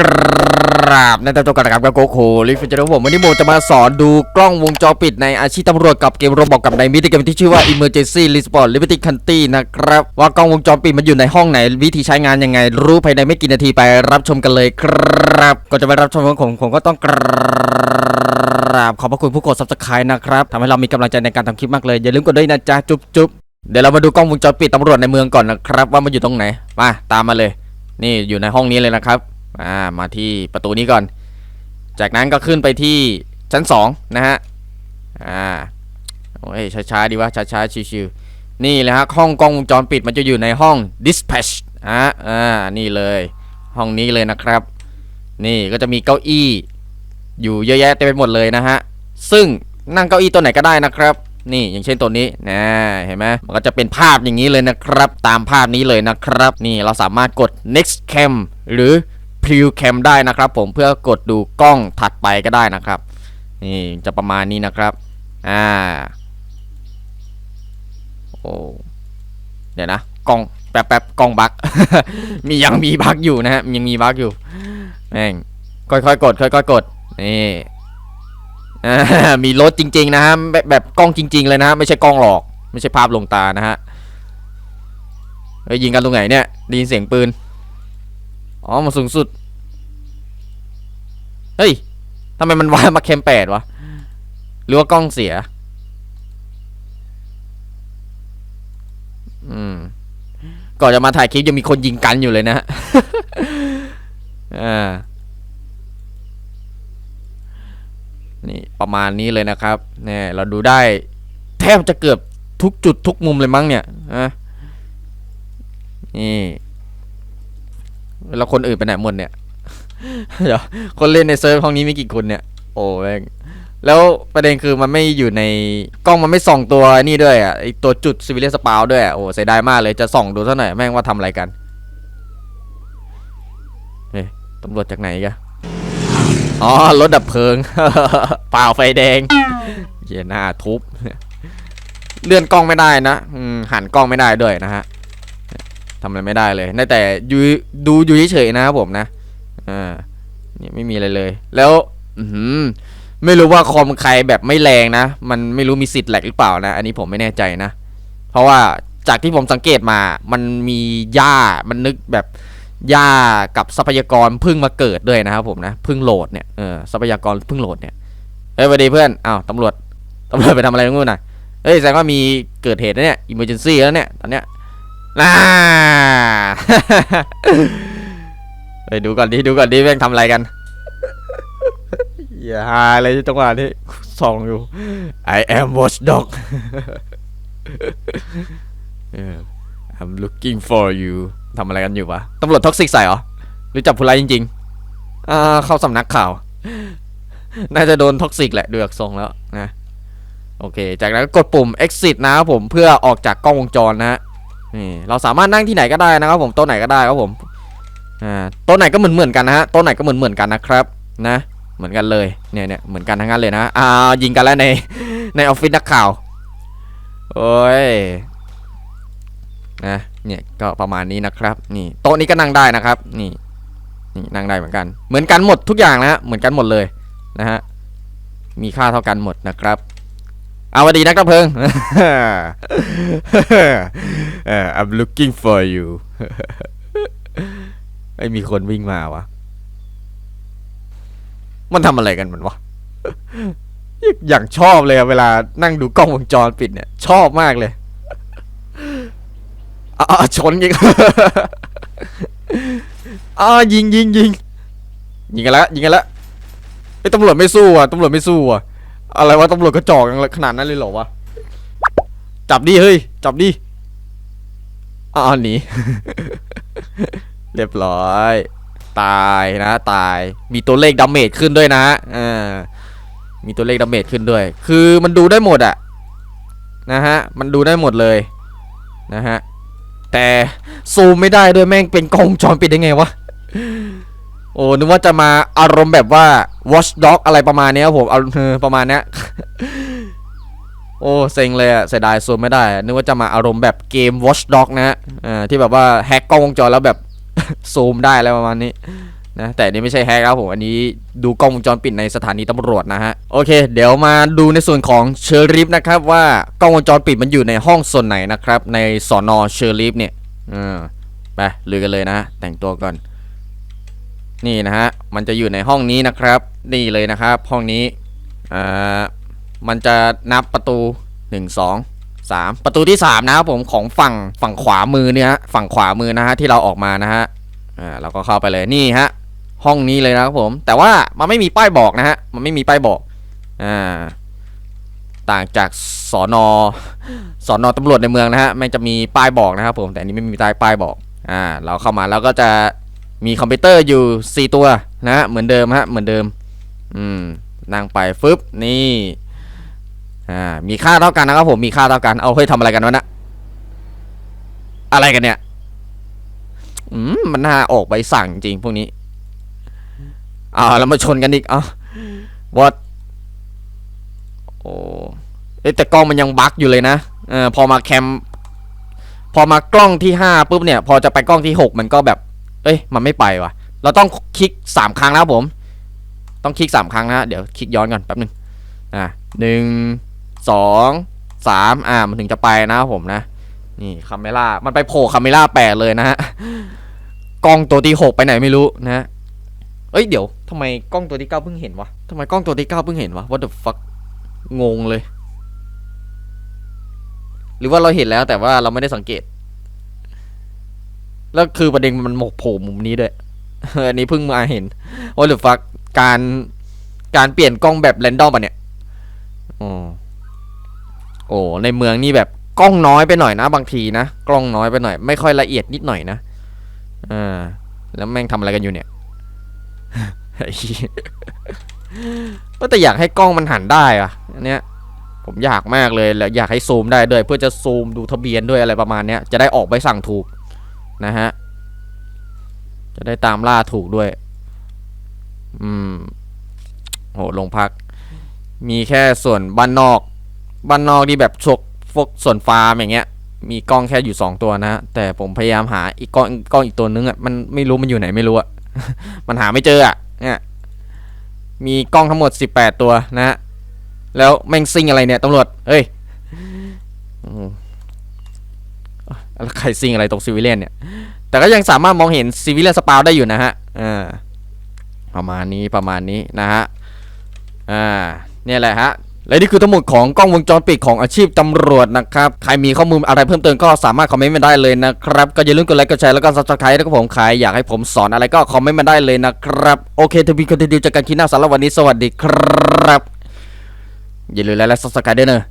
กราบในตำรวจกันนะครับกับโกโคลิฟเจอร์ผมวันนี้โมจะมาสอนดูกล้องวงจรปิดในอาชีพตำรวจกับเกมโรบอกกับในมิติเกมที่ชื่อว่า Emergency Response Liberty County นะครับ ว่ากล้องวงจรปิดมันอยู่ในห้องไหน วิธีใช้งานยังไง รู้ภายในไม่กี่นาทีไปรับชมกันเลยครับก่อนจะไปรับชมของผมผมก็ต้องกราบขอบพระคุณผู้กด subscribe นะครับทำให้เรามีกำลังใจในการทำคลิปมากเลยอย่าลืมกดด้วยนะจ๊ะจุ๊บจุ๊บเดี๋ยวเรามาดูกล้องวงจรปิดตำรวจในเมืองก่อนนะครับ ว่ามันอยู่ตรงไหนมาตามมาเลย นี่อยู่ในห้องนี้เลยนะครับ อ่ามาที่ประตูนี้ก่อน จากนั้นก็ขึ้นไปที่ชั้นสองนะฮะอ่าโอ้ยช้าๆดีวะช้าๆชิวๆนี่เลยฮะห้องกล้องวงจรปิดมันจะอยู่ในห้อง dispatch อ่าอ่านี่เลยห้องนี้เลยนะครับ นี่ก็จะมีเก้าอี้อยู่เยอะแยะเต็มไปหมดเลยนะฮะซึ่งนั่งเก้าอี้ตัวไหนก็ได้นะครับ นี่อย่างเช่นตัวนี้นะเห็นไหมมันก็จะเป็นภาพอย่างนี้เลยนะครับ ตามภาพนี้เลยนะครับ นี่เราสามารถกด next cam หรือ preview cam ได้นะครับผมเพื่อกดดูกล้องถัดไปก็ได้นะครับ นี่จะประมาณนี้นะครับ อ่า โอ้เดี๋ยวนะกล้องแป๊บแป๊บกล้องบักมียังมีบักอยู่นะฮะยังมีบักอยู่แม่งค่อยๆกดค่อยๆกดนี่มีรถจริง ๆ นะฮะแบบแบบกล้องจริง ๆ เลยนะฮะไม่ใช่กล้องหลอก ไม่ใช่ภาพลงตานะฮะเฮ้ยยิงกันตรงไหนเนี่ยได้ยินเสียงปืนอ๋อมาสูงสุด เฮ้ยทำไมมันวามาเคมแปดวะ หรือว่ากล้องเสีย อืม ก่อนจะมาถ่ายคลิปยังมีคนยิงกันอยู่เลยนะฮะอ่า นี่ประมาณนี้เลยนะครับ เนี่ย เราดูได้ แทบจะเกือบทุกจุดทุกมุมเลยมั้งเนี่ยอะนี่ แล้วคนอื่นไปไหนหมดเนี่ย เดี๋ยวคนเล่นในเซิร์ฟห้องนี้มีกี่คนเนี่ย โอ้แม่งแล้วประเด็นคือมันไม่อยู่ในกล้องมันไม่ส่องตัวนี่ด้วยอะไอตัวจุดซิวิเลสปาวด้วยอะโอ้เสียดายมากเลยจะส่องดูเท่าไหร่อยแม่งว่าทำอะไรกันเฮ้ยตำรวจจากไหนกันอ๋อรถดับเพลิง เปล่าไฟแดงเหี้ยหน้าทุบเลื่อนกล้องไม่ได้นะหันกล้องไม่ได้ด้วยนะฮะทำอะไรไม่ได้เลย แต่อยู่ดูอยู่เฉยๆนะครับผมนะ อ่านี่ไม่มีอะไรเลย แล้วอือหือไม่รู้ว่าคอมใครแบบไม่แรงนะ มันไม่รู้มีสิทธิ์แหลกหรือเปล่านะ อันนี้ผมไม่แน่ใจนะ เพราะว่าจากที่ผมสังเกตมา มันมีหญ้า มันนึกแบบหญ้ากับทรัพยากรพิ่งมาเกิดด้วยนะครับผมนะพิ่งโหลดเนี่ย เออทรัพยากรพิ่งโหลดเนี่ย เฮ้ยสวัสดีเพื่อน อ้าวตำรวจตำรวจไปทำอะไรตรงนู้นน่ะ เฮ้ยแสดงว่ามีเกิดเหตุแล้วเนี่ยอิมเมอร์เจนซี่แล้วเนี่ย ตอนเนี้ยน่า ไปดูก่อนดิดูก่อนดิแม่งทำอะไรกันอย่าหาอะไรจังหวะนี้ส่องอยู่ I am watchdog เออ I'm looking for you ทำอะไรกันอยู่วะตำรวจท็อกซิกใส่เหรอหรือจับผู้ร้ายจริงๆอ่าเข้าสำนักข่าว น่าจะโดนท็อกซิกแหละดูจากทรงแล้วนะโอเค จากนั้นก็กดปุ่ม exit นะครับผมเพื่อออกจากกล้องวงจรนะฮะนี่เราสามารถนั่งที่ไหนก็ได้นะครับผมโต๊ะไหนก็ได้ครับผม อ่าโต๊ะไหนก็เหมือนเหมือนๆกันนะฮะโต๊ะไหนก็เหมือนเหมือนๆกันนะครับนะ เหมือนกันเลยเนี่ยเนี่ยเหมือนกันทั้งนั้นเลยนะอ่ายิงกันแล้วในในออฟฟิศนักข่าวโอ้ยนะเนี่ยก็ประมาณนี้นะครับ นี่โต๊ะนี้ก็นั่งได้นะครับ นี่นี่นั่งได้เหมือนกัน เหมือนกันหมดทุกอย่างนะฮะเหมือนกันหมดเลยนะฮะมีค่าเท่ากันหมดนะครับเอาวัสดีนักดับเพลิง I'm looking for you ไม่มีคนวิ่งมาวะ มันทำอะไรกันมันวะ อย่างชอบเลยเวลานั่งดูกล้องวงจรปิดเนี่ย ชอบมากเลยอ่าชนยิงอ่ายิงยิงยิงยิงกันล้วยิงกันล้วไอ้ตำรวจไม่สู้อะตำรวจไม่สู้อะอะไรวะตำรวจกระจอกอย่างขนาดนั้นเลยเหรอวะจับดิเฮ้ยจับดิอ่าหนี เรียบร้อย ตายนะตาย มีตัวเลขดาเมจขึ้นด้วยนะอ่ามีตัวเลขดาเมจขึ้นด้วย คือมันดูได้หมดอะนะฮะ มันดูได้หมดเลยนะฮะ แต่ซูมไม่ได้ด้วยแม่งเป็นกล้องวงจรปิดได้ไงวะ โอ้ นึกว่าจะมาอารมณ์แบบว่า watch dog อะไรประมาณนี้ครับผม เอาประมาณนี้โอ้เซ็งเลยอะเสียดายซูมไม่ได้ นึกว่าจะมาอารมณ์แบบเกม watch dog นะฮะ อ่า ที่แบบว่าแฮกกล้องวงจรแล้วแบบ ซูมได้อะไรประมาณนี้นะแต่นี้ไม่ใช่แฮกครับผม อันนี้ดูกล้องวงจรปิดในสถานีตำรวจนะฮะ โอเค เดี๋ยวมาดูในส่วนของเชอริฟนะครับ ว่ากล้องวงจรปิดมันอยู่ในห้องส่วนไหนนะครับ ในสอนอเชอริฟเนี่ยอืมไปลุยกันเลยนะฮะแต่งตัวก่อน นี่นะฮะ มันจะอยู่ในห้องนี้นะครับ นี่เลยนะครับ ห้องนี้อ่ามันจะนับประตู 1 2 3ประตูที่3นะครับผมของฝั่งฝั่งขวามือเนี่ยฝั่งขวามือนะฮะที่เราออกมานะฮะอ่าเราก็เข้าไปเลยนี่ฮะห้องนี้เลยนะครับผม แต่ว่ามันไม่มีป้ายบอกนะฮะมันไม่มีป้ายบอกอ่าต่างจากสอนอสอนอตำรวจในเมืองนะฮะมันจะมีป้ายบอกนะครับผมแต่อันนี้ไม่มีป้ายป้ายบอกอ่าเราเข้ามาแล้วก็จะมีคอมพิวเตอร์อยู่ 4 ตัวนะฮะเหมือนเดิมฮะเหมือนเดิมอืมนั่งไปฟึบนี่ อ่ามีค่าเท่ากันนะครับผมมีค่าเท่ากันเอาเฮ้ยทำอะไรกันวะนะอะไรกันเนี่ยอืมมันน่าออกใบสั่งจริงพวกนี้อ่าแล้วมาชนกันอีกเอ้าวัดโอ้แต่กล้องมันยังบั๊กอยู่เลยนะเออพอมาแคม พอมากล้องที่ห้าปุ๊บเนี่ย พอจะไปกล้องที่หกมันก็แบบ เอ้ย มันไม่ไปว่ะ เราต้องคลิกสามครั้งนะครับผม ต้องคลิกสามครั้งนะ เดี๋ยวคลิกย้อนก่อนแป๊บหนึงอะหนึ่ง สองสามอ่ามันถึงจะไปนะครับผมนะ นี่คาเมล่ามันไปโผล่คาเมล่าแปดเลยนะฮะกล้องตัวที่หกไปไหนไม่รู้นะฮะเอ้ยเดี๋ยวทำไมกล้องตัวที่เก้าเพิ่งเห็นวะทำไมกล้องตัวที่เก้าเพิ่งเห็นวะ what the fuck งงเลย หรือว่าเราเห็นแล้วแต่ว่าเราไม่ได้สังเกต แล้วคือประเด็นมันหมกโผล่มุมนี้ด้วยอันนี้เพิ่งมาเห็นว่าหรือฟักการการเปลี่ยนกล้องแบบแรนดอมอะเนี่ยโอ้ โอ้ในเมืองนี่แบบกล้องน้อยไปหน่อยนะ บางทีนะกล้องน้อยไปหน่อย ไม่ค่อยละเอียดนิดหน่อยนะอ่าแล้วแม่งทำอะไรกันอยู่เนี่ยไอ้เฮ้ยว่าแต่อยากให้กล้องมันหันได้อะอันเนี้ยผมอยากมากเลยแล้วอยากให้ซูมได้ด้วยเพื่อจะซูมดูทะเบียนด้วยอะไรประมาณเนี้ยจะได้ออกใบสั่งถูกนะฮะจะได้ตามล่าถูกด้วย อืมโหโรงพัก มีแค่ส่วนบ้านนอก บ้านนอกที่แบบชกพวกส่วนฟาร์มอย่างเงี้ย มีกล้องแค่อยู่สองตัวนะแต่ผมพยายามหาอีกกล้องกล้องอีกตัวนึงอะมันไม่รู้มันอยู่ไหนไม่รู้อะมันหาไม่เจออะเนี่ยมีกล้องทั้งหมด 18 ตัวนะฮะแล้วแม่งซิงอะไรเนี่ยตำรวจเฮ้ยอืมแล้วใครซิงอะไรตรงซิวิเลียนเนี่ย แต่ก็ยังสามารถมองเห็นซิวิเลียนสปาวได้อยู่นะฮะอ่าประมาณนี้ประมาณนี้นะฮะอ่าเนี่ยแหละฮะ และนี่คือทั้งหมดของกล้องวงจรปิดของอาชีพตำรวจนะครับ ใครมีข้อมูลอะไรเพิ่มเติมก็สามารถคอมเมนต์มาได้เลยนะครับ ก็อย่าลืมกดไลค์กดแชร์แล้วก็ซับสไครต์นะครับผมใครอยากให้ผมสอนอะไรก็คอมเมนต์มาได้เลยนะครับ โอเคทวีคอนติดิวจากกันคลิปหน้าสำหรับวันนี้สวัสดีครับ อย่าลืมไลค์และซับสไครต์ด้วยเนอะ